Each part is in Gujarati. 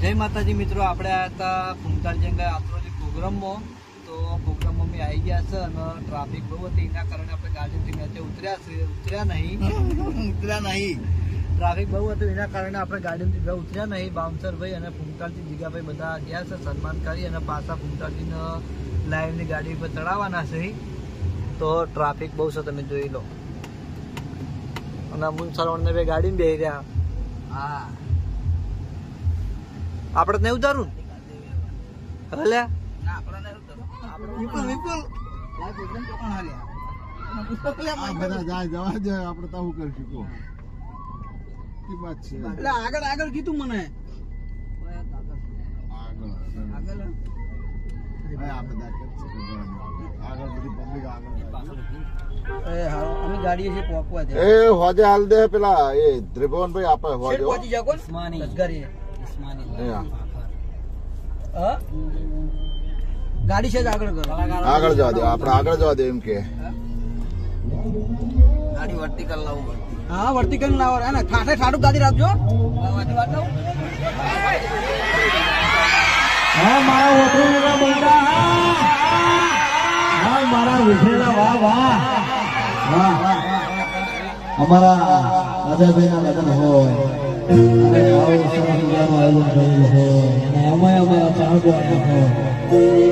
જય માતાજી મિત્રો. આપણે આવ્યા હતા કુંતાલજંગા આત્રોજી પ્રોગ્રામમાં તો પ્રોગ્રામમાં અમે આવી ગયા છે અને ટ્રાફિક બહુ હતી. એના કારણે આપણે ગાડીથી નીચે ઉતર્યા છે. ઉતર્યા નહીં. ઉતર્યા નહીં. ટ્રાફિક બહુ હતું. એના કારણે આપણે ગાડીમાંથી બે ઉતર્યા નહીં. બાઉન્સરભાઈ અને ફૂમતાલજી જીગાભાઈ બધા ગયા છે સન્માન કરી અને પાછા ફૂમતાલજીને લાઈવની ગાડી પર ચડાવવાના છે. તો ટ્રાફિક બહુ છે તમે જોઈ લો. અને મુનસરવણને બે ગાડીમાં બેસી રહ્યા. હા. આપણે નહીં ઉતારું હલે. વિપુલ વિપુલ. લાય પ્રોગ્રામ તો કોણ હાલ્યા? આ બધા જાય જવા દે આપણે તો આવું કરશું કહો. કી વાત છે. એટલે આગળ આગળ કીધું મને. આગળ આગળ. ભાઈ એ ગાડીએ છે પોકવા દે. એ હોજે હાલ દે પેલા એ ત્રિભુવનભાઈ આપે શેઠ પહોંચી જા કોણ? લશ્કરી એ હા. હા ગાડી છે જ આગળ કરો. આગળ જવા દે આપણે આગળ જવા દે એમ કે. ગાડી વર્ટિકલ લાવું વર્ટિકલ હા વર્ટિકલ લાવો. ને ઠાઠે ઠાઠું ગાડી રાખજો. હા મારા વટુના બંદા હા મારા વિઠેલા વાહ વાહ. વાહ અમારા અજયભાઈના લગ્ન હોય. અને આવું સરસ મજાનું આયોજન અને અમે અમારા ચાહકો આવ્યા હોય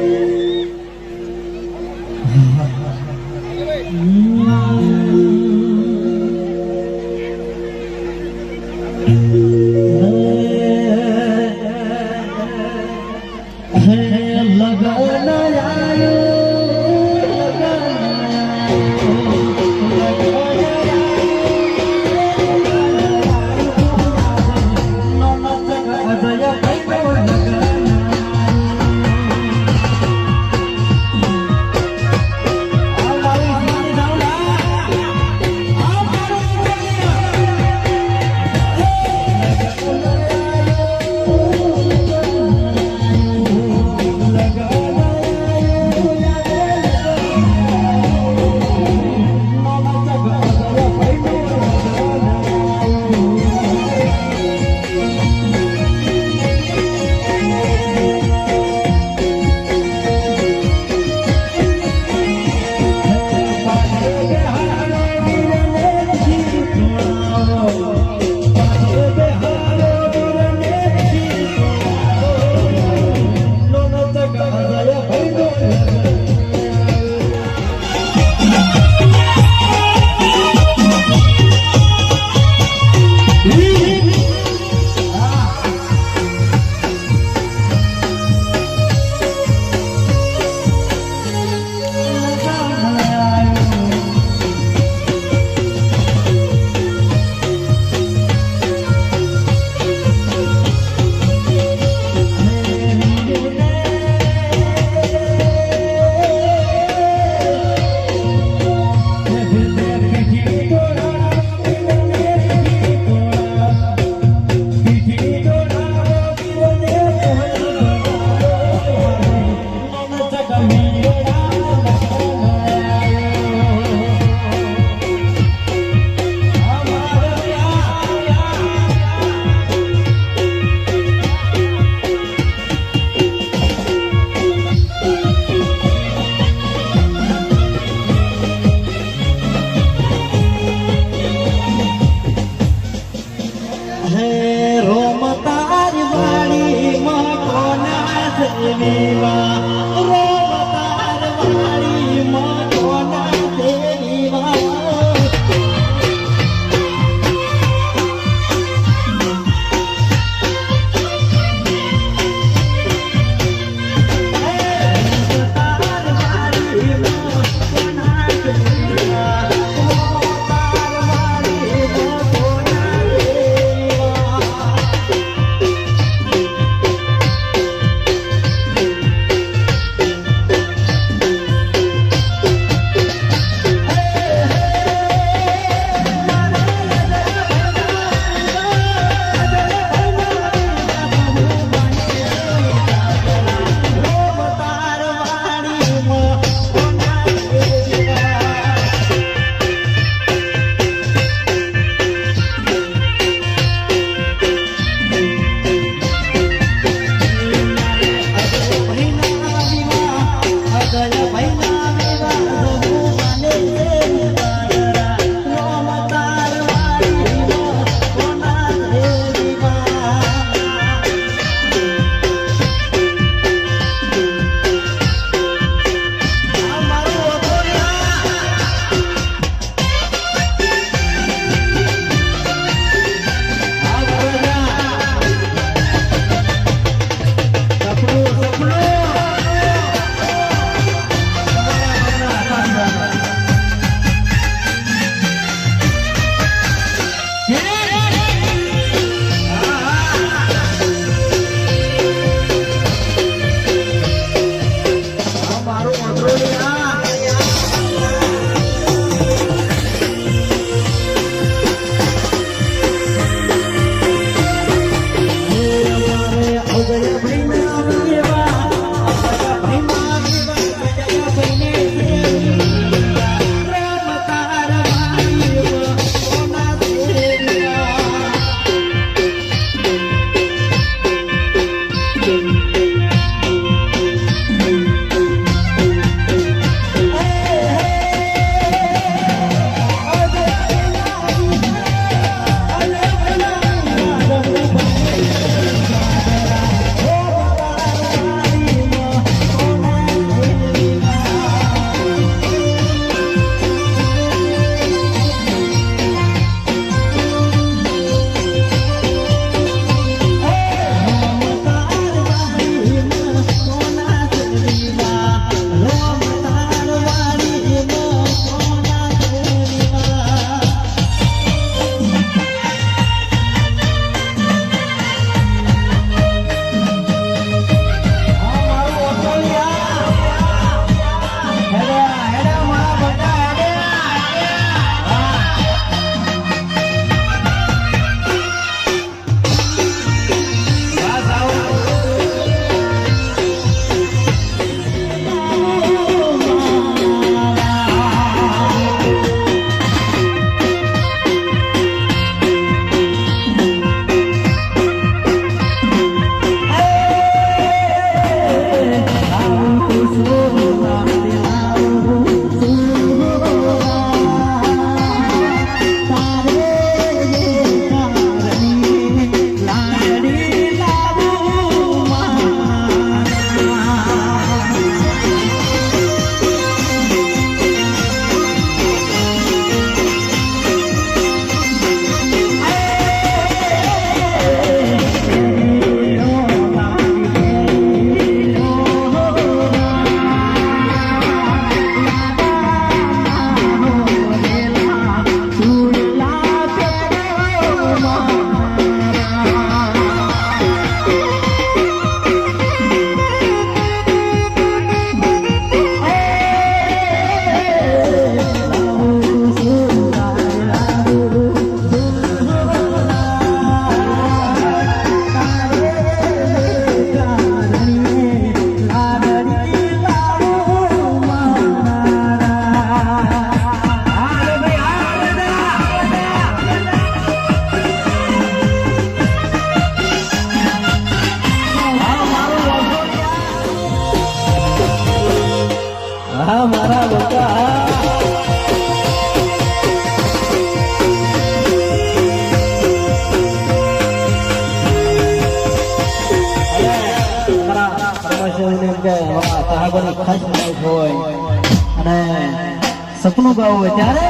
નિભાવવું હોય ત્યારે?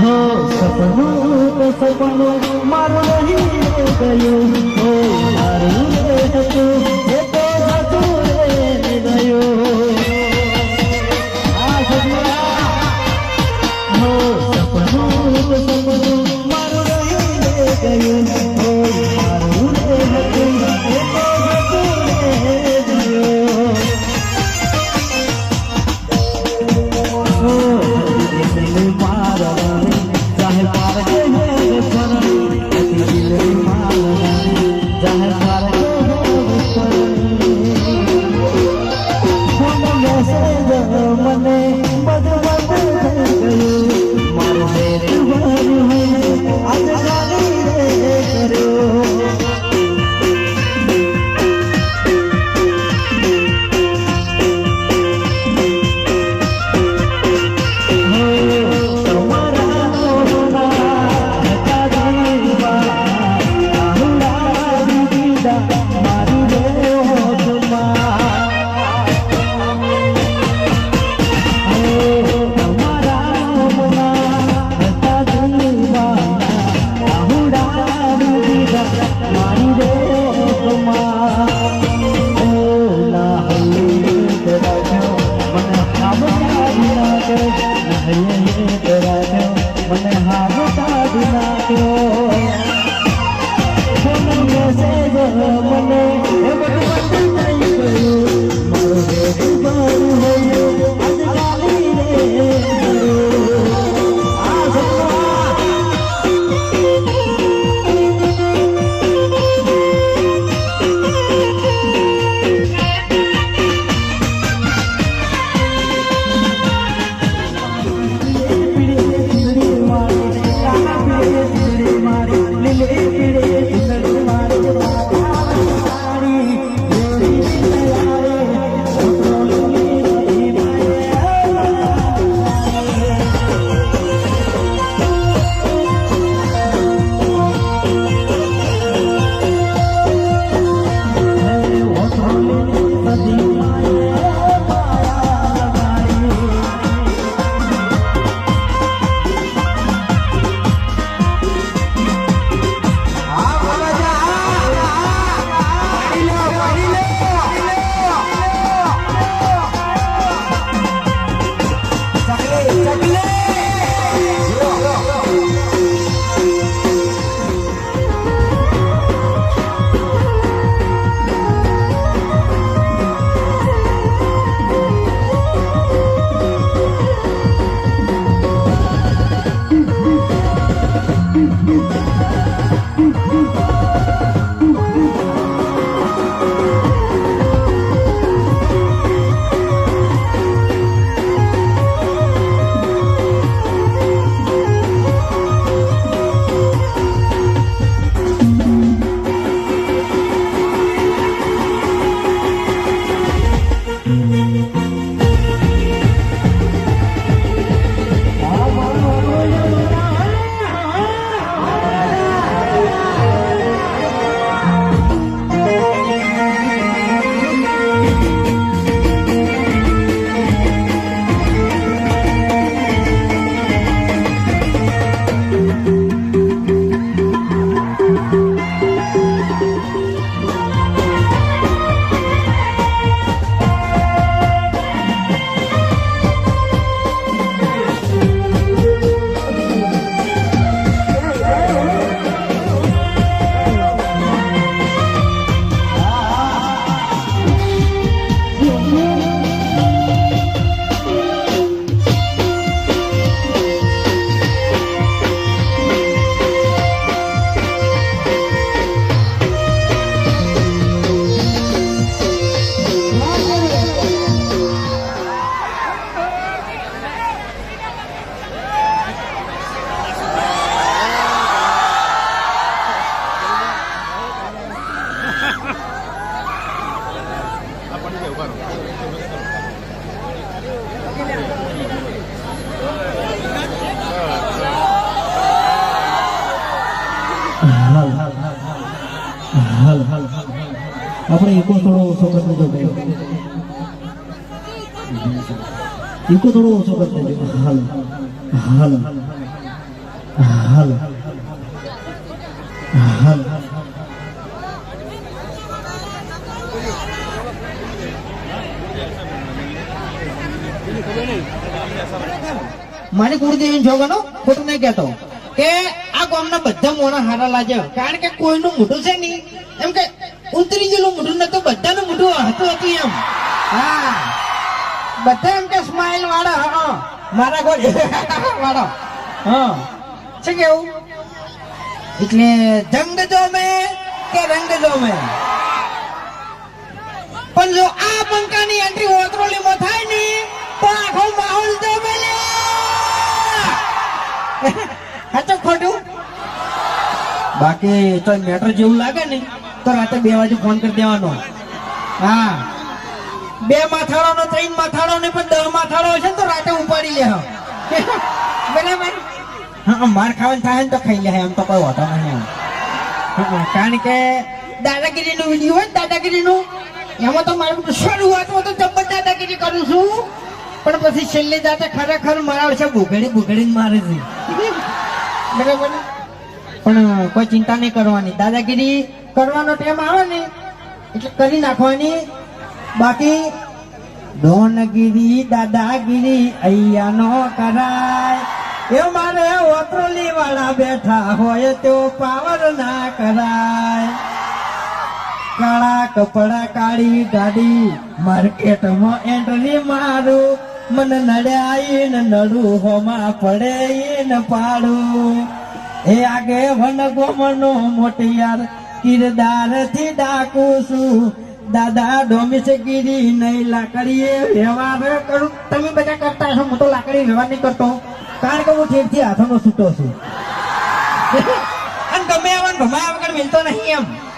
હો, સપનું તો સપનું મારું નહીં ગયું. હો, મારું હતું, એ તો હતું રે ગયું હો, સપનું સપનું મારું નહીં ગયું. કરી દેજો ભાઈ એકો થોડો મારી ગુરુદેવી જોગનો ખોટું નહીં કહેતો. કે આ ગામના બધા મોણા હારા લાગે. કારણ કે કોઈનું મોઢું છે નહીં. એમ કે ઉતરી ગયેલું મોઢું તો બધાનું મોઢું હતું હતું એમ. હા. બધા એમ કે સ્માઇલ વાળા, હા મારા ગોળ વાળો. હા. છે કેવું? એટલે જંગ જો મે કે રંગ જો મે પણ જો આ પંખાની એન્ટ્રી ઓતરોલીમાં થાય ને, તો આખો માહોલ જો મેલે હાચો ખોટું. બાકી તો મેટર જેવું લાગે ને. તો રાતે બે વાગે ફોન કરી દેવાનો. હા. બે માથાળો નો ત્રણ માથાળો ને પણ દહ માથાળો હશે તો રાતે ઉપાડી લે હા માર ખાવાનું થાય તો ખાઈ લે એમ તો કોઈ હોતો નહીં કારણ કે દાદાગીરી નો વીડિયો હોય ને દાદાગીરી નું એમાં તો મારું શરૂઆતમાં તો જબ્બર દાદાગીરી કરું છું. પણ પછી છેલ્લે જાતે ખરેખર મારા છે બુઘડી બુઘડી મારે છે. બરાબર? પણ કોઈ ચિંતા નહીં કરવાની. દાદાગીરી કરવાનો ટાઈમ આવે ને, એટલે કરી નાખવાની. બાકી ડોનગીરી, દાદાગીરી, અહીંયા નો કરાય. એ મારે ઓતરોલી વાળા બેઠા હોય તો પાવર ના કરાય. કાળા કપડા, કાળી ગાડી, માર્કેટમાં એન્ટ્રી મારું. મને નડ્યા નડું, હોમાં પડે ને પાડું. એ આગે વન ગોમનો મોટિયાર કિરદારથી ડાકુ છું. દાદા ડોમિસ ગીરી નહીં લાકડીએ વ્યવહાર કરું. તમે બધા કરતા છો હું તો લાકડી વ્યવહાર નહીં કરતો. કારણ કે હું ઠેરથી હાથોનો છૂટો છું. અને ગમે આવન ભમાયા વગર મિલતો નહીં એમ.